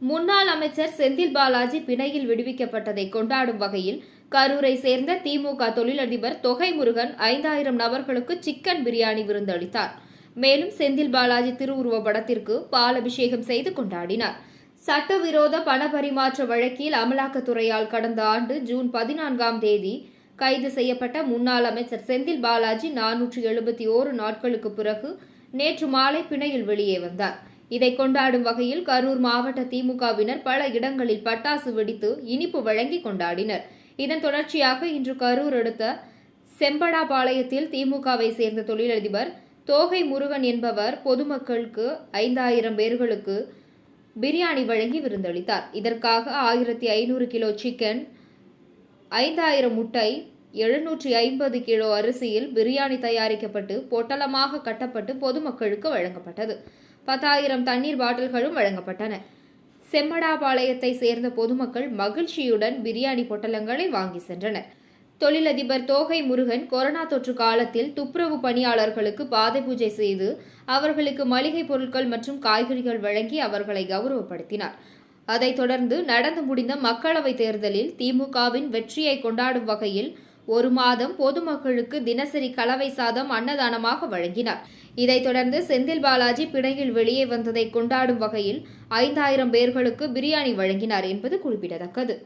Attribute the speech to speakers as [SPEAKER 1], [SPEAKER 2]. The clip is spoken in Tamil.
[SPEAKER 1] முன்னாள் அமைச்சர் செந்தில் பாலாஜி பிணையில் விடுவிக்கப்பட்டதை கொண்டாடும் வகையில் கரூரை சேர்ந்த திமுக தொழிலதிபர் தொகை முருகன் ஐந்தாயிரம் நபர்களுக்கு சிக்கன் பிரியாணி விருந்தளித்தார் மேலும் செந்தில் பாலாஜி திருவுருவ படத்திற்கு பாலபிஷேகம் செய்து கொண்டாடினார். சட்டவிரோத பண பரிமாற்ற வழக்கில் அமலாக்கத்துறையால் கடந்த ஆண்டு ஜூன் பதினான்காம் தேதி கைது செய்யப்பட்ட முன்னாள் அமைச்சர் செந்தில் பாலாஜி நானூற்று எழுபத்தி ஓரு நாட்களுக்கு பிறகு நேற்று மாலை பிணையில் வெளியே வந்தார். இதை கொண்டாடும் வகையில் கரூர் மாவட்ட திமுகவினர் பல இடங்களில் பட்டாசு வெடித்து இனிப்பு வழங்கி கொண்டாடினர். இதன் தொடர்ச்சியாக இன்று கரூர் அடுத்த செம்படாபாளையத்தில் திமுகவை சேர்ந்த தொழிலதிபர் தோகை முருகன் என்பவர் பொதுமக்களுக்கு ஐந்தாயிரம் பேர்களுக்கு பிரியாணி வழங்கி விருந்தளித்தார். இதற்காக ஆயிரத்தி ஐநூறு கிலோ சிக்கன் ஐந்தாயிரம் முட்டை எழுநூற்றி ஐம்பது கிலோ அரிசியில் பிரியாணி தயாரிக்கப்பட்டு பொட்டலமாக கட்டப்பட்டு பொதுமக்களுக்கு வழங்கப்பட்டது. பத்தாயிரம் தண்ணீர் பாட்டில்களும் வழங்கப்பட்டன. செம்மடாபாளையத்தை சேர்ந்த பொதுமக்கள் மகிழ்ச்சியுடன் பிரியாணி பொட்டலங்களை வாங்கி சென்றனர். தொழிலதிபர் தோகை முருகன் கொரோனா தொற்று காலத்தில் துப்புரவு பணியாளர்களுக்கு பாதை பூஜை செய்து அவர்களுக்கு மளிகை பொருட்கள் மற்றும் காய்கறிகள் வழங்கி அவர்களை கௌரவப்படுத்தினார். அதைத் தொடர்ந்து நடந்து முடிந்த மக்களவைத் தேர்தலில் திமுகவின் வெற்றியை கொண்டாடும் வகையில் ஒரு மாதம் பொதுமக்களுக்கு தினசரி கலவை சாதம் அன்னதானமாக வழங்கினார். இதைத் தொடர்ந்து செந்தில் பாலாஜி பிணையில் வெளியே வந்ததை கொண்டாடும் வகையில் ஐந்தாயிரம் பேர்களுக்கு பிரியாணி வழங்கினார் என்பது குறிப்பிடத்தக்கது.